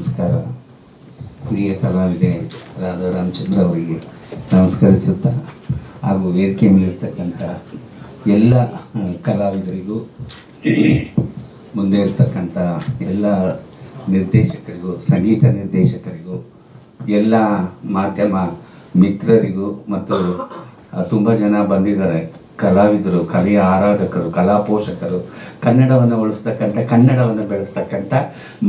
ನಮಸ್ಕಾರ. ಹಿರಿಯ ಕಲಾವಿದೆ ರಾಧಾ ರಾಮಚಂದ್ರ ಅವರಿಗೆ ನಮಸ್ಕರಿಸುತ್ತಾ ಹಾಗೂ ವೇದಿಕೆ ಮೇಲಿರ್ತಕ್ಕಂಥ ಎಲ್ಲ ಕಲಾವಿದರಿಗೂ, ಮುಂದೆ ಇರ್ತಕ್ಕಂಥ ಎಲ್ಲ ನಿರ್ದೇಶಕರಿಗೂ, ಸಂಗೀತ ನಿರ್ದೇಶಕರಿಗೂ, ಎಲ್ಲ ಮಾಧ್ಯಮ ಮಿತ್ರರಿಗೂ ಮತ್ತು ತುಂಬ ಜನ ಬಂದಿದ್ದಾರೆ. ಕಲಾವಿದರು, ಕಲೆಯ ಆರಾಧಕರು, ಕಲಾ ಪೋಷಕರು, ಕನ್ನಡವನ್ನು ಉಳಿಸ್ತಕ್ಕಂಥ, ಕನ್ನಡವನ್ನು ಬೆಳೆಸ್ತಕ್ಕಂಥ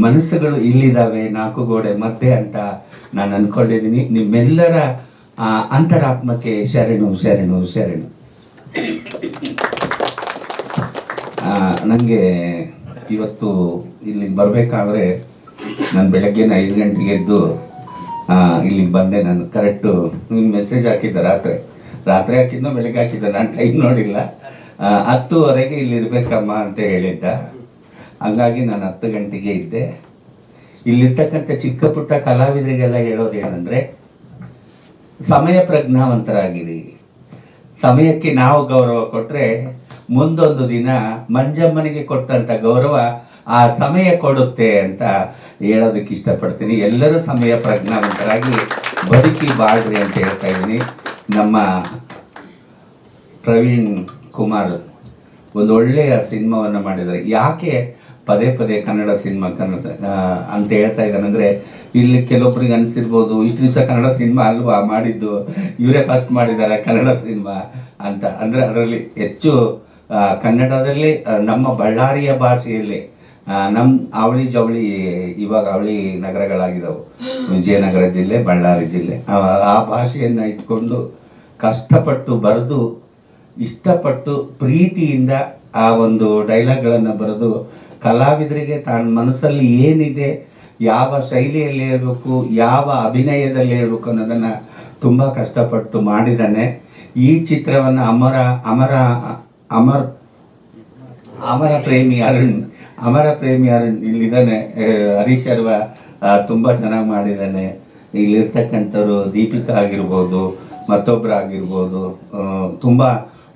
ಮನಸ್ಸುಗಳು ಇಲ್ಲಿದ್ದಾವೆ ನಾಲ್ಕು ಗೋಡೆ ಮಧ್ಯೆ ಅಂತ ನಾನು ಅಂದ್ಕೊಂಡಿದ್ದೀನಿ ನಿಮ್ಮೆಲ್ಲರ ಅಂತರಾತ್ಮಕ್ಕೆ ಶರಣು ಶರಣು ಶರಣು. ನನಗೆ ಇವತ್ತು ಇಲ್ಲಿಗೆ ಬರಬೇಕಾದ್ರೆ ನಾನು ಬೆಳಗ್ಗೆನ ಐದು ಗಂಟೆಗೆ ಎದ್ದು ಇಲ್ಲಿಗೆ ಬಂದೆ ನಾನು. ಕರೆಕ್ಟು ನಿಮ್ಮ ಮೆಸೇಜ್ ಹಾಕಿದ್ದೆ ರಾತ್ರಿ. ರಾತ್ರಿ ಹಾಕಿದ್ನೋ ಬೆಳಗ್ಗೆ ಹಾಕಿದ್ದ ನಾನು ಟೈಮ್ ನೋಡಿಲ್ಲ. ಹತ್ತುವರೆಗೆ ಇಲ್ಲಿ ಇರ್ಬೇಕಮ್ಮ ಅಂತ ಹೇಳಿದ್ದ. ಹಂಗಾಗಿ ನಾನು ಹತ್ತು ಗಂಟೆಗೆ ಇದ್ದೆ. ಇಲ್ಲಿರ್ತಕ್ಕಂಥ ಚಿಕ್ಕ ಪುಟ್ಟ ಕಲಾವಿದರಿಗೆಲ್ಲ ಹೇಳೋದೇನೆಂದರೆ, ಸಮಯ ಪ್ರಜ್ಞಾವಂತರಾಗಿರಿ. ಸಮಯಕ್ಕೆ ನಾವು ಗೌರವ ಕೊಟ್ಟರೆ ಮುಂದೊಂದು ದಿನ ಮಂಜಮ್ಮನಿಗೆ ಕೊಟ್ಟಂಥ ಗೌರವ ಆ ಸಮಯ ಕೊಡುತ್ತೆ ಅಂತ ಹೇಳೋದಕ್ಕೆ ಇಷ್ಟಪಡ್ತೀನಿ. ಎಲ್ಲರೂ ಸಮಯ ಪ್ರಜ್ಞಾವಂತರಾಗಿ ಬದುಕಿ ಬಾಳ್ರಿ ಅಂತ ಹೇಳ್ತಾ ಇದ್ದೀನಿ. ನಮ್ಮ ಪ್ರವೀಣ್ ಕುಮಾರ್ ಒಂದು ಒಳ್ಳೆಯ ಸಿನಿಮಾವನ್ನು ಮಾಡಿದ್ದಾರೆ. ಯಾಕೆ ಪದೇ ಪದೇ ಕನ್ನಡ ಸಿನಿಮಾ, ಕನ್ನಡ ಅಂತ ಹೇಳ್ತಾ ಇದ್ದಾನಂದ್ರೆ ಇಲ್ಲಿ ಕೆಲವೊಬ್ರಿಗೆ ಅನಿಸಿರ್ಬೋದು, ಇಷ್ಟು ದಿವಸ ಕನ್ನಡ ಸಿನಿಮಾ ಅಲ್ವಾ ಮಾಡಿದ್ದು, ಇವರೇ ಫಸ್ಟ್ ಮಾಡಿದ್ದಾರೆ ಕನ್ನಡ ಸಿನಿಮಾ ಅಂತ. ಅಂದರೆ ಅದರಲ್ಲಿ ಹೆಚ್ಚು ಕನ್ನಡದಲ್ಲಿ ನಮ್ಮ ಬಳ್ಳಾರಿಯ ಭಾಷೆಯಲ್ಲಿ ನಮ್ಮ ಅವಳಿ ಜವಳಿ, ಇವಾಗ ಅವಳಿ ನಗರಗಳಾಗಿದ್ದಾವೆ ವಿಜಯನಗರ ಜಿಲ್ಲೆ, ಬಳ್ಳಾರಿ ಜಿಲ್ಲೆ. ಆ ಭಾಷೆಯನ್ನು ಇಟ್ಕೊಂಡು ಕಷ್ಟಪಟ್ಟು ಬರೆದು, ಇಷ್ಟಪಟ್ಟು ಪ್ರೀತಿಯಿಂದ ಆ ಒಂದು ಡೈಲಾಗ್ಗಳನ್ನು ಬರೆದು, ಕಲಾವಿದರಿಗೆ ತಾನ ಮನಸ್ಸಲ್ಲಿ ಏನಿದೆ, ಯಾವ ಶೈಲಿಯಲ್ಲಿ ಹೇಳ್ಬೇಕು, ಯಾವ ಅಭಿನಯದಲ್ಲಿ ಹೇಳ್ಬೇಕು ಅನ್ನೋದನ್ನು ತುಂಬ ಕಷ್ಟಪಟ್ಟು ಮಾಡಿದ್ದಾನೆ ಈ ಚಿತ್ರವನ್ನು ಅಮರ ಅಮರ, ಅಮರ್, ಅಮರ ಪ್ರೇಮಿ ಅರುಣ್, ಅಮರ ಪ್ರೇಮಿ ಅರುಣ್ ಇಲ್ಲಿದ್ದಾನೆ ಹರೀಶ್ ಅರ್ವ ತುಂಬ ಚೆನ್ನಾಗಿ ಮಾಡಿದ್ದಾನೆ. ಇಲ್ಲಿರ್ತಕ್ಕಂಥವ್ರು ದೀಪಿಕಾ ಆಗಿರ್ಬೋದು ಮತ್ತೊಬ್ಬರು ಆಗಿರ್ಬೋದು ತುಂಬ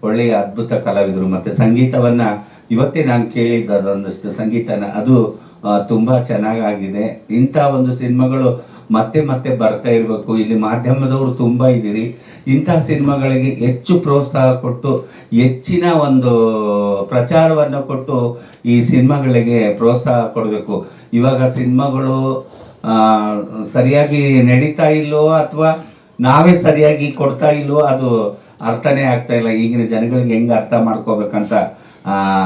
ಒಳ್ಳೆಯ ಅದ್ಭುತ ಕಲಾವಿದರು. ಮತ್ತು ಸಂಗೀತವನ್ನು ಇವತ್ತೇ ನಾನು ಕೇಳಿದ್ದು ಅದೊಂದಷ್ಟು ಸಂಗೀತನ, ಅದು ತುಂಬ ಚೆನ್ನಾಗಾಗಿದೆ. ಇಂಥ ಒಂದು ಸಿನಿಮಾಗಳು ಮತ್ತೆ ಮತ್ತೆ ಬರ್ತಾ ಇರಬೇಕು. ಇಲ್ಲಿ ಮಾಧ್ಯಮದವರು ತುಂಬ ಇದ್ದೀರಿ. ಇಂಥ ಸಿನಿಮಾಗಳಿಗೆ ಹೆಚ್ಚು ಪ್ರೋತ್ಸಾಹ ಕೊಟ್ಟು, ಹೆಚ್ಚಿನ ಒಂದು ಪ್ರಚಾರವನ್ನು ಕೊಟ್ಟು ಈ ಸಿನಿಮಾಗಳಿಗೆ ಪ್ರೋತ್ಸಾಹ ಕೊಡಬೇಕು. ಇವಾಗ ಸಿನಿಮಾಗಳು ಸರಿಯಾಗಿ ನಡೀತಾ ಇಲ್ಲೋ ಅಥವಾ ನಾವೇ ಸರಿಯಾಗಿ ಕೊಡ್ತಾ ಇಲ್ಲೋ ಅದು ಅರ್ಥನೇ ಆಗ್ತಾ ಇಲ್ಲ. ಈಗಿನ ಜನಗಳಿಗೆ ಹೆಂಗೆ ಅರ್ಥ ಮಾಡ್ಕೋಬೇಕಂತ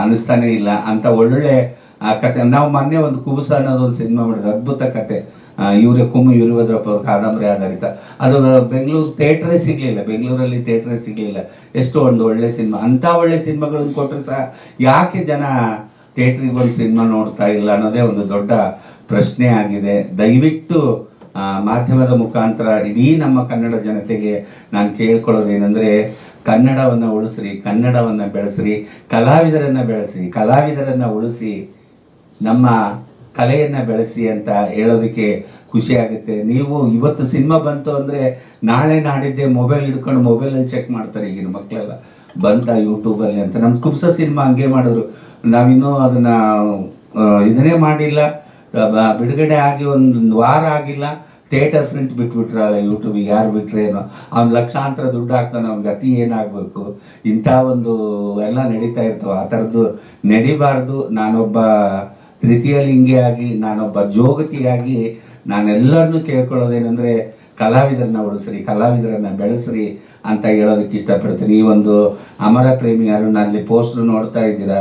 ಅನಿಸ್ತಾನೇ ಇಲ್ಲ. ಅಂತ ಒಳ್ಳೊಳ್ಳೆ ಆ ಕತೆ, ನಾವು ಮೊನ್ನೆ ಒಂದು ಕುಬುಸ ಅನ್ನೋದು ಒಂದು ಸಿನಿಮಾ ಮಾಡಿದ್ರು ಅದ್ಭುತ ಕತೆ. ಇವರೇ ಕುಮು ಯುರಿಭದ್ರಪ್ಪ ಅವ್ರ ಕಾದಂಬರಿ ಆಧಾರಿತ. ಅದು ಬೆಂಗಳೂರು ಥಿಯೇಟ್ರೇ ಸಿಗಲಿಲ್ಲ, ಬೆಂಗಳೂರಲ್ಲಿ ಥಿಯೇಟ್ರೇ ಸಿಗಲಿಲ್ಲ. ಎಷ್ಟು ಒಂದು ಒಳ್ಳೆ ಸಿನಿಮಾ ಅಂಥ ಒಳ್ಳೆ ಸಿನಿಮಾಗಳನ್ನು ಕೊಟ್ಟರೆ ಸಹ ಯಾಕೆ ಜನ ಥಿಯೇಟ್ರಿಗೆ ಬಂದು ಸಿನಿಮಾ ನೋಡ್ತಾ ಇಲ್ಲ ಅನ್ನೋದೇ ಒಂದು ದೊಡ್ಡ ಪ್ರಶ್ನೆ ಆಗಿದೆ. ದಯವಿಟ್ಟು ಮಾಧ್ಯಮದ ಮುಖಾಂತರ ಇಡೀ ನಮ್ಮ ಕನ್ನಡ ಜನತೆಗೆ ನಾನು ಕೇಳ್ಕೊಳ್ಳೋದೇನೆಂದರೆ, ಕನ್ನಡವನ್ನು ಉಳಿಸ್ರಿ, ಕನ್ನಡವನ್ನು ಬೆಳೆಸ್ರಿ, ಕಲಾವಿದರನ್ನು ಬೆಳೆಸ್ರಿ, ಕಲಾವಿದರನ್ನು ಉಳಿಸಿ ನಮ್ಮ ಕಲೆಯನ್ನು ಬೆಳೆಸಿ ಅಂತ ಹೇಳೋದಕ್ಕೆ ಖುಷಿ ಆಗುತ್ತೆ. ನೀವು ಇವತ್ತು ಸಿನಿಮಾ ಬಂತು ಅಂದರೆ ನಾಳೆ ನಾಡಿದ್ದೆ ಮೊಬೈಲ್ ಹಿಡ್ಕೊಂಡು ಮೊಬೈಲಲ್ಲಿ ಚೆಕ್ ಮಾಡ್ತಾರೆ ಈಗಿನ ಮಕ್ಕಳೆಲ್ಲ ಬಂತ ಯೂಟ್ಯೂಬಲ್ಲಿ ಅಂತ. ನಮ್ಮ ಕುಬ್ಸ ಸಿನಿಮಾ ಹಂಗೆ ಮಾಡಿದ್ರು. ನಾವಿನ್ನೂ ಅದನ್ನು ಇದನ್ನೇ ಮಾಡಿಲ್ಲ. ಬಿಡುಗಡೆ ಆಗಿ ಒಂದು ವಾರ ಆಗಿಲ್ಲ. ಥಿಯೇಟರ್ ಪ್ರಿಂಟ್ ಬಿಟ್ಬಿಟ್ರಲ್ಲ ಯೂಟ್ಯೂಬಿಗೆ ಯಾರು ಬಿಟ್ರೆ ಏನೋ. ಅವ್ನು ಲಕ್ಷಾಂತರ ದುಡ್ಡು ಹಾಕ್ತಾನೆ ಅವ್ನ ಗತಿ ಏನಾಗಬೇಕು. ಇಂಥ ಒಂದು ಎಲ್ಲ ನಡೀತಾ ಇರ್ತವೆ. ಆ ಥರದ್ದು ನಡಿಬಾರ್ದು. ನಾನೊಬ್ಬ ತೃತೀಯ ಲಿಂಗಿಯಾಗಿ ನಾನೊಬ್ಬ ಜೋಗತಿಯಾಗಿ ನಾನೆಲ್ಲರನ್ನೂ ಕೇಳ್ಕೊಳ್ಳೋದೇನೆಂದರೆ ಕಲಾವಿದರನ್ನ ಉಳಿಸ್ರಿ, ಕಲಾವಿದರನ್ನ ಬೆಳೆಸ್ರಿ ಅಂತ ಹೇಳೋದಕ್ಕೆ ಇಷ್ಟಪಡ್ತೀನಿ. ಈ ಒಂದು ಅಮರ ಪ್ರೇಮಿ ಯಾರು ಅಲ್ಲಿ ಪೋಸ್ಟ್ರು ನೋಡ್ತಾ ಇದ್ದೀರಾ?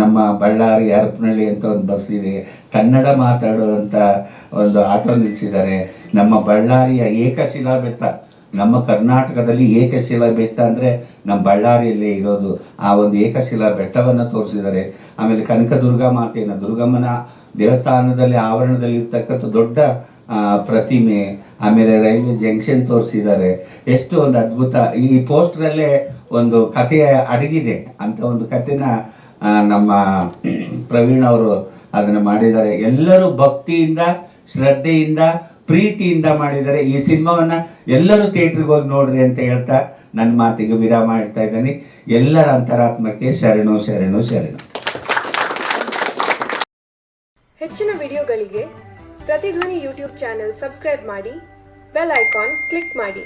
ನಮ್ಮ ಬಳ್ಳಾರಿ ಹರಪನಹಳ್ಳಿ ಅಂತ ಒಂದು ಬಸ್ ಇದೆ. ಕನ್ನಡ ಮಾತಾಡುವಂಥ ಒಂದು ಆಟೋ ನಿಲ್ಸಿದ್ದಾರೆ. ನಮ್ಮ ಬಳ್ಳಾರಿಯ ಏಕಶಿಲಾ ಬೆಟ್ಟ ನಮ್ಮ ಕರ್ನಾಟಕದಲ್ಲಿ ಏಕಶಿಲಾ ಬೆಟ್ಟ ಅಂದರೆ ನಮ್ಮ ಬಳ್ಳಾರಿಯಲ್ಲಿ ಇರೋದು. ಆ ಒಂದು ಏಕಶಿಲಾ ಬೆಟ್ಟವನ್ನು ತೋರಿಸಿದ್ದಾರೆ. ಆಮೇಲೆ ಕನಕ ದುರ್ಗಾ ಮಾತೆಯನ್ನು ದುರ್ಗಮ್ಮನ ದೇವಸ್ಥಾನದಲ್ಲಿ ಆವರಣದಲ್ಲಿ ಇರ್ತಕ್ಕಂಥ ದೊಡ್ಡ ಪ್ರತಿಮೆ, ಆಮೇಲೆ ರೈಲ್ವೆ ಜಂಕ್ಷನ್ ತೋರಿಸಿದ್ದಾರೆ. ಎಷ್ಟು ಒಂದು ಅದ್ಭುತ. ಈ ಪೋಸ್ಟ್ರಲ್ಲೇ ಒಂದು ಕಥೆಯ ಅಡಗಿದೆ ಅಂತ ಒಂದು ಕಥೆನ ನಮ್ಮ ಪ್ರವೀಣ್ ಅವರು ಅದನ್ನು ಮಾಡಿದ್ದಾರೆ. ಎಲ್ಲರೂ ಭಕ್ತಿಯಿಂದ, ಶ್ರದ್ಧೆಯಿಂದ ಪ್ರೀತಿಯಿಂದ ಮಾಡಿದ್ದಾರೆ ಈ ಸಿನಿಮಾವನ್ನು ಎಲ್ಲರೂ ಥಿಯೇಟ್ರಿಗೆ ಹೋಗಿ ನೋಡ್ರಿ ಅಂತ ಹೇಳ್ತಾ ನನ್ನ ಮಾತಿಗೆ ವಿರಾಮ ಇಡ್ತಾ ಇದ್ದೀನಿ. ಎಲ್ಲರ ಅಂತರಾತ್ಮಕ್ಕೆ ಶರಣು ಶರಣು ಶರಣು. ಹೆಚ್ಚಿನ ವಿಡಿಯೋಗಳಿಗೆ ಪ್ರತಿಧ್ವನಿ ಯೂಟ್ಯೂಬ್ ಚಾನೆಲ್ ಸಬ್ಸ್ಕ್ರೈಬ್ ಮಾಡಿ, ಬೆಲ್ ಐಕಾನ್ ಕ್ಲಿಕ್ ಮಾಡಿ.